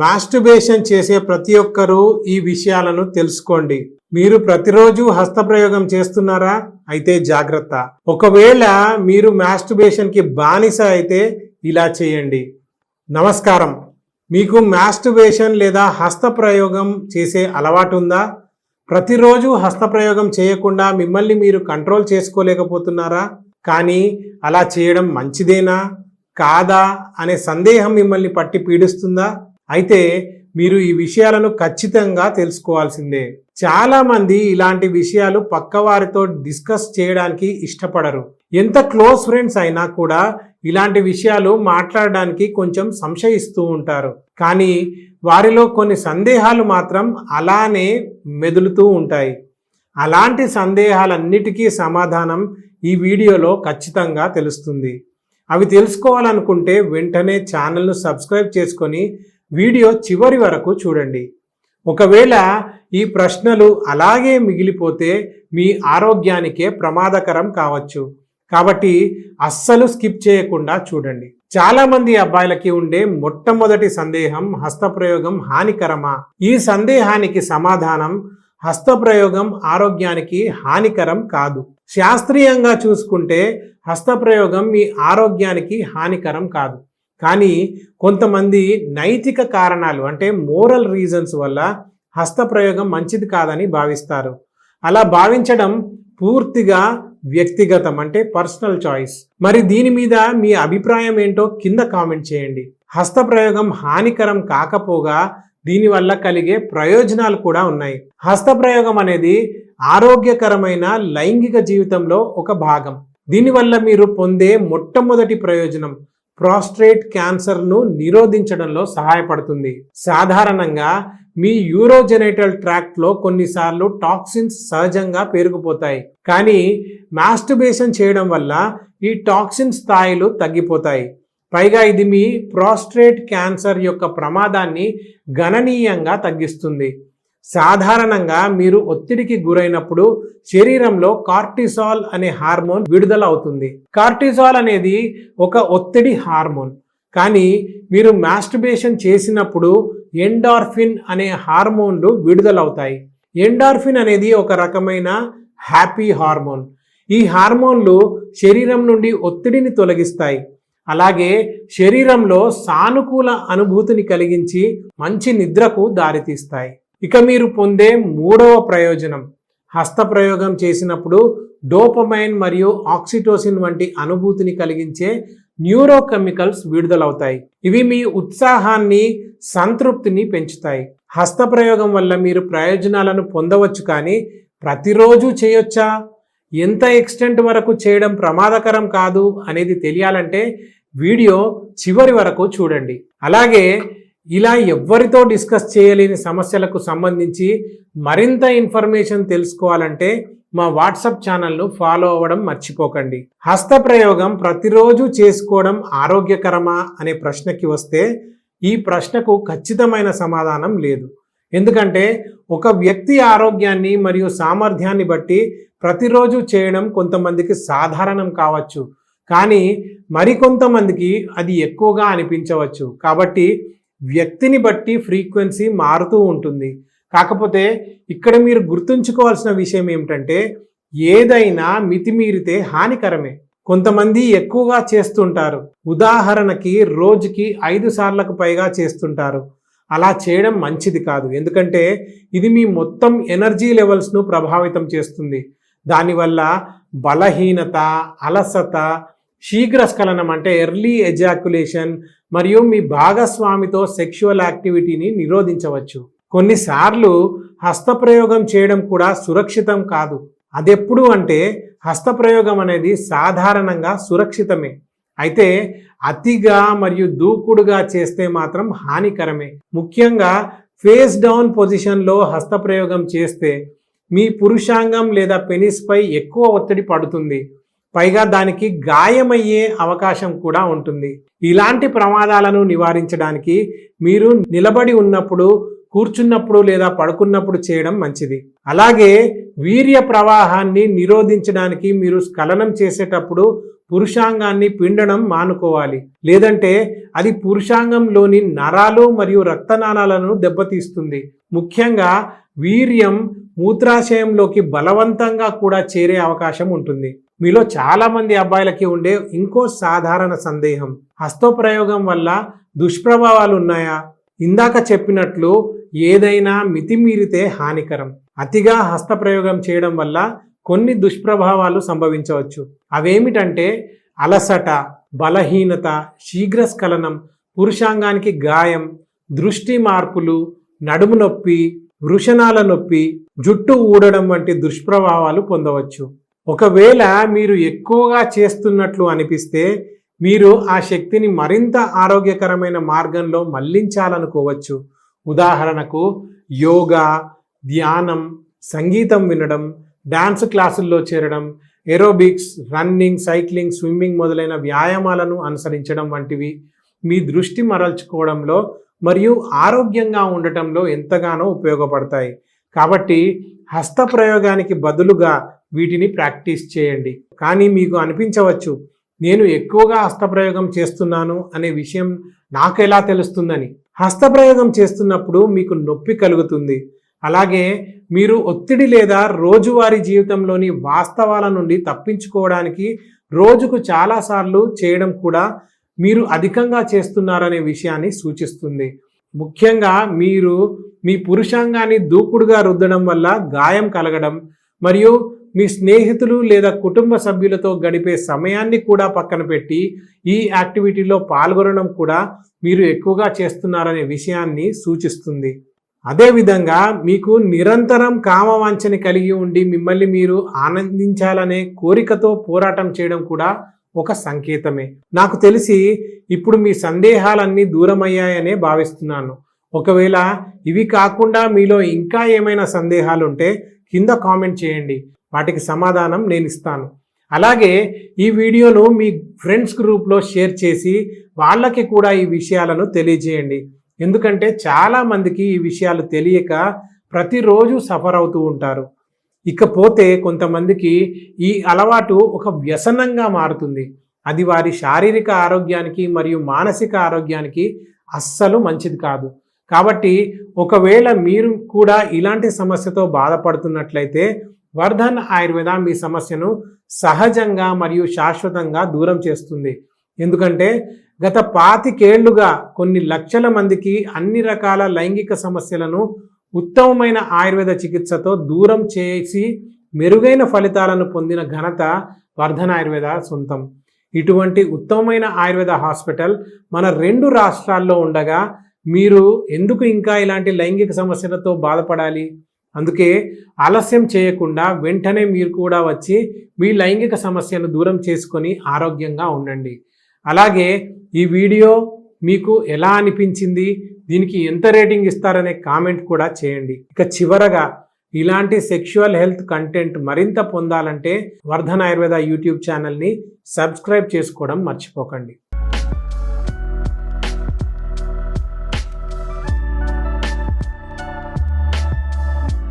మాస్టుబేషన్ చేసే ప్రతి ఒక్కరూ ఈ విషయాలను తెలుసుకోండి. మీరు ప్రతిరోజు హస్తప్రయోగం చేస్తున్నారా? అయితే జాగ్రత్త. ఒకవేళ మీరు మాస్టుబేషన్కి బానిస అయితే ఇలా చేయండి. నమస్కారం. మీకు మాస్టుబేషన్ లేదా హస్తప్రయోగం చేసే అలవాటు ఉందా ప్రతిరోజు హస్తప్రయోగం చేయకుండా మిమ్మల్ని మీరు కంట్రోల్ చేసుకోలేకపోతున్నారా? కానీ అలా చేయడం మంచిదేనా? కాదా? అనే సందేహం మిమ్మల్ని పట్టి పీడిస్తుందా? అయితే మీరు ఈ విషయాలను ఖచ్చితంగా తెలుసుకోవాల్సిందే. చాలామంది ఇలాంటి విషయాలు పక్కవారితో డిస్కస్ చేయడానికి ఇష్టపడరు. ఎంత క్లోజ్ ఫ్రెండ్స్ అయినా కూడా ఇలాంటి విషయాలు మాట్లాడడానికి కొంచెం సంశయిస్తూ ఉంటారు. కానీ వారిలో కొన్ని సందేహాలు మాత్రం అలానే మెదులుతూ ఉంటాయి. అలాంటి సందేహాలన్నిటికీ సమాధానం ఈ వీడియోలో ఖచ్చితంగా తెలుస్తుంది. అవి తెలుసుకోవాలనుకుంటే వెంటనే ఛానల్ను సబ్స్క్రైబ్ చేసుకొని వీడియో చివరి వరకు చూడండి. ఒకవేళ ఈ ప్రశ్నలు అలాగే మిగిలిపోతే మీ ఆరోగ్యానికే ప్రమాదకరం కావచ్చు. కాబట్టి అస్సలు స్కిప్ చేయకుండా చూడండి. చాలా మంది అబ్బాయిలకి ఉండే మొట్టమొదటి సందేహం హస్తప్రయోగం హానికరమా? ఈ సందేహానికి సమాధానం హస్తప్రయోగం ఆరోగ్యానికి హానికరం కాదు. శాస్త్రీయంగా చూసుకుంటే హస్తప్రయోగం మీ ఆరోగ్యానికి హానికరం కాదు. కానీ కొంతమంది నైతిక కారణాలు అంటే మోరల్ రీజన్స్ వల్ల హస్తప్రయోగం మంచిది కాదని భావిస్తారు. అలా భావించడం పూర్తిగా వ్యక్తిగతం అంటే పర్సనల్ చాయిస్. మరి దీని మీద మీ అభిప్రాయం ఏంటో కింద కామెంట్ చేయండి. హస్త ప్రయోగం హానికరం కాకపోగా దీనివల్ల కలిగే ప్రయోజనాలు కూడా ఉన్నాయి. హస్త ప్రయోగం అనేది ఆరోగ్యకరమైన లైంగిక జీవితంలో ఒక భాగం. దీనివల్ల మీరు పొందే మొట్టమొదటి ప్రయోజనం ప్రాస్ట్రేట్ క్యాన్సర్ను నిరోధించడంలో సహాయపడుతుంది. సాధారణంగా మీ యూరోజెనేటల్ ట్రాక్ట్లో కొన్నిసార్లు టాక్సిన్స్ సహజంగా పేరుకుపోతాయి కానీ మాస్టుబేషన్ చేయడం వల్ల ఈ టాక్సిన్ స్థాయిలు తగ్గిపోతాయి. పైగా ఇది మీ ప్రాస్ట్రేట్ క్యాన్సర్ యొక్క ప్రమాదాన్ని గణనీయంగా తగ్గిస్తుంది. సాధారణంగా మీరు ఒత్తిడికి గురైనప్పుడు శరీరంలో కార్టిసాల్ అనే హార్మోన్ విడుదల అవుతుంది కార్టిసాల్ అనేది ఒక ఒత్తిడి హార్మోన్. కానీ మీరు మాస్టుబేషన్ చేసినప్పుడు ఎండార్ఫిన్ అనే హార్మోన్లు విడుదలవుతాయి. ఎండార్ఫిన్ అనేది ఒక రకమైన హ్యాపీ హార్మోన్. ఈ హార్మోన్లు శరీరం నుండి ఒత్తిడిని తొలగిస్తాయి. అలాగే శరీరంలో సానుకూల అనుభూతిని కలిగించి మంచి నిద్రకు దారితీస్తాయి. ఇక మీరు పొందే మూడవ ప్రయోజనం. హస్తప్రయోగం చేసినప్పుడు డోపమైన్ మరియు ఆక్సిటోసిన్ వంటి అనుభూతిని కలిగించే న్యూరోకెమికల్స్ విడుదలవుతాయి. ఇవి మీ ఉత్సాహాన్ని సంతృప్తిని పెంచుతాయి. హస్త ప్రయోగం వల్ల మీరు ప్రయోజనాలను పొందవచ్చు కానీ ప్రతిరోజు చేయొచ్చా? ఎంత ఎక్స్టెంట్ వరకు చేయడం ప్రమాదకరం కాదు అనేది తెలియాలంటే వీడియో చివరి వరకు చూడండి. అలాగే ఇలా ఎవ్వరితో డిస్కస్ చేయలేని సమస్యలకు సంబంధించి మరింత ఇన్ఫర్మేషన్ తెలుసుకోవాలంటే మా వాట్సాప్ ఛానల్ను ఫాలో అవ్వడం మర్చిపోకండి. హస్తప్రయోగం ప్రతిరోజు చేసుకోవడం ఆరోగ్యకరమా అనే ప్రశ్నకి వస్తే ఈ ప్రశ్నకు ఖచ్చితమైన సమాధానం లేదు. ఎందుకంటే ఒక వ్యక్తి ఆరోగ్యాన్ని మరియు సామర్థ్యాన్ని బట్టి ప్రతిరోజు చేయడం కొంతమందికి సాధారణం కావచ్చు. కానీ మరికొంతమందికి అది ఎక్కువగా అనిపించవచ్చు. కాబట్టి వ్యక్తిని బట్టి ఫ్రీక్వెన్సీ మారుతూ ఉంటుంది. కాకపోతే ఇక్కడ మీరు గుర్తుంచుకోవాల్సిన విషయం ఏమిటంటే ఏదైనా మితిమీరితే హానికరమే. కొంతమంది ఎక్కువగా చేస్తుంటారు. ఉదాహరణకి రోజుకి ఐదు సార్లకు పైగా చేస్తుంటారు. అలా చేయడం మంచిది కాదు. ఎందుకంటే ఇది మీ మొత్తం ఎనర్జీ లెవెల్స్ను ప్రభావితం చేస్తుంది. దానివల్ల బలహీనత అలసత శీఘ్రస్ఖలనం అంటే ఎర్లీ ఎజాక్యులేషన్ మరియు మీ భాగస్వామితో సెక్షువల్ యాక్టివిటీని నిరోధించవచ్చు. కొన్నిసార్లు హస్తప్రయోగం చేయడం కూడా సురక్షితం కాదు. అదెప్పుడు అంటే హస్తప్రయోగం అనేది సాధారణంగా సురక్షితమే. అయితే అతిగా మరియు దూకుడుగా చేస్తే మాత్రం హానికరమే. ముఖ్యంగా ఫేస్ డౌన్ పొజిషన్లో హస్తప్రయోగం చేస్తే మీ పురుషాంగం లేదా పెనిస్పై ఎక్కువ ఒత్తిడి పడుతుంది. పైగా దానికి గాయమయ్యే అవకాశం కూడా ఉంటుంది. ఇలాంటి ప్రమాదాలను నివారించడానికి మీరు నిలబడి ఉన్నప్పుడు కూర్చున్నప్పుడు లేదా పడుకున్నప్పుడు చేయడం మంచిది. అలాగే వీర్య ప్రవాహాన్ని నిరోధించడానికి మీరు స్ఖలనం చేసేటప్పుడు పురుషాంగాన్ని పిండడం మానుకోవాలి. లేదంటే అది పురుషాంగంలోని నరాలు మరియు రక్తనాళాలను దెబ్బతీస్తుంది. ముఖ్యంగా వీర్యం మూత్రాశయంలోకి బలవంతంగా కూడా చేరే అవకాశం ఉంటుంది. మీలో చాలా మంది అబ్బాయిలకి ఉండే ఇంకో సాధారణ సందేహం. హస్తప్రయోగం వల్ల దుష్ప్రభావాలు ఉన్నాయా? ఇందాక చెప్పినట్లు ఏదైనా మితిమీరితే హానికరం. అతిగా హస్తప్రయోగం చేయడం వల్ల కొన్ని దుష్ప్రభావాలు సంభవించవచ్చు. అవేమిటంటే అలసట బలహీనత శీఘ్రస్ఖలనం పురుషాంగానికి గాయం దృష్టి మార్పులు నడుము నొప్పి వృషణాల నొప్పి జుట్టు ఊడడం వంటి దుష్ప్రభావాలు పొందవచ్చు. ఒకవేళ మీరు ఎక్కువగా చేస్తున్నట్లు అనిపిస్తే మీరు ఆ శక్తిని మరింత ఆరోగ్యకరమైన మార్గంలో మళ్ళించాలనుకోవచ్చు. ఉదాహరణకు యోగా ధ్యానం సంగీతం వినడం డాన్స్ క్లాసుల్లో చేరడం ఏరోబిక్స్ రన్నింగ్ సైక్లింగ్ స్విమ్మింగ్ మొదలైన వ్యాయామాలను అనుసరించడం వంటివి మీ దృష్టి మరల్చుకోవడంలో మరియు ఆరోగ్యంగా ఉండటంలో ఎంతగానో ఉపయోగపడతాయి. కాబట్టి హస్త ప్రయోగానికి బదులుగా వీటిని ప్రాక్టీస్ చేయండి. కానీ మీకు అనిపించవచ్చు నేను ఎక్కువగా హస్తప్రయోగం చేస్తున్నాను అనే విషయం నాకు ఎలా తెలుస్తుందని. హస్తప్రయోగం చేస్తున్నప్పుడు మీకు నొప్పి కలుగుతుంది. అలాగే మీరు ఒత్తిడి లేదా రోజువారీ జీవితంలోని వాస్తవాల నుండి తప్పించుకోవడానికి రోజుకు చాలాసార్లు చేయడం కూడా మీరు అధికంగా చేస్తున్నారనే విషయాన్ని సూచిస్తుంది. ముఖ్యంగా మీరు మీ పురుషాంగాన్ని దూకుడుగా రుద్దడం వల్ల గాయం కలగడం మరియు మీ స్నేహితులు లేదా కుటుంబ సభ్యులతో గడిపే సమయాన్ని కూడా పక్కన పెట్టి ఈ యాక్టివిటీలో పాల్గొనడం కూడా మీరు ఎక్కువగా చేస్తున్నారనే విషయాన్ని సూచిస్తుంది. అదేవిధంగా మీకు నిరంతరం కామవాంఛని కలిగి ఉండి మిమ్మల్ని మీరు ఆనందించాలనే కోరికతో పోరాటం చేయడం కూడా ఒక సంకేతమే. నాకు తెలిసి ఇప్పుడు మీ సందేహాలన్నీ దూరమయ్యాయనే భావిస్తున్నాను. ఒకవేళ ఇవి కాకుండా మీలో ఇంకా ఏమైనా సందేహాలుంటే కింద కామెంట్ చేయండి. వాటికి సమాధానం నేను ఇస్తాను. అలాగే ఈ వీడియోను మీ ఫ్రెండ్స్ గ్రూప్లో షేర్ చేసి వాళ్ళకి కూడా ఈ విషయాలను తెలియజేయండి. ఎందుకంటే చాలామందికి ఈ విషయాలు తెలియక ప్రతిరోజు సఫర్ అవుతూ ఉంటారు. ఇకపోతే కొంతమందికి ఈ అలవాటు ఒక వ్యసనంగా మారుతుంది. అది వారి శారీరక ఆరోగ్యానికి మరియు మానసిక ఆరోగ్యానికి అస్సలు మంచిది కాదు. కాబట్టి ఒకవేళ మీరు కూడా ఇలాంటి సమస్యతో బాధపడుతున్నట్లయితే వర్ధన్ ఆయుర్వేద మీ సమస్యను సహజంగా మరియు శాశ్వతంగా దూరం చేస్తుంది. ఎందుకంటే గత పాతికేళ్ళుగా కొన్ని లక్షల మందికి అన్ని రకాల లైంగిక సమస్యలను ఉత్తమమైన ఆయుర్వేద చికిత్సతో దూరం చేసి మెరుగైన ఫలితాలను పొందిన ఘనత వర్ధన్ ఆయుర్వేద సొంతం. ఇటువంటి ఉత్తమమైన ఆయుర్వేద హాస్పిటల్ మన రెండు రాష్ట్రాల్లో ఉండగా మీరు ఎందుకు ఇంకా ఇలాంటి లైంగిక సమస్యలతో బాధపడాలి? అందుకే ఆలస్యం చేయకుండా వెంటనే మీరు కూడా వచ్చి మీ లైంగిక సమస్యను దూరం చేసుకొని ఆరోగ్యంగా ఉండండి. అలాగే ఈ వీడియో మీకు ఎలా అనిపించింది? దీనికి ఎంత రేటింగ్ ఇస్తారనే కామెంట్ కూడా చేయండి. ఇక చివరగా ఇలాంటి సెక్షువల్ హెల్త్ కంటెంట్ మరింత పొందాలంటే వర్ధన్ ఆయుర్వేద యూట్యూబ్ ఛానల్ని సబ్స్క్రైబ్ చేసుకోవడం మర్చిపోకండి.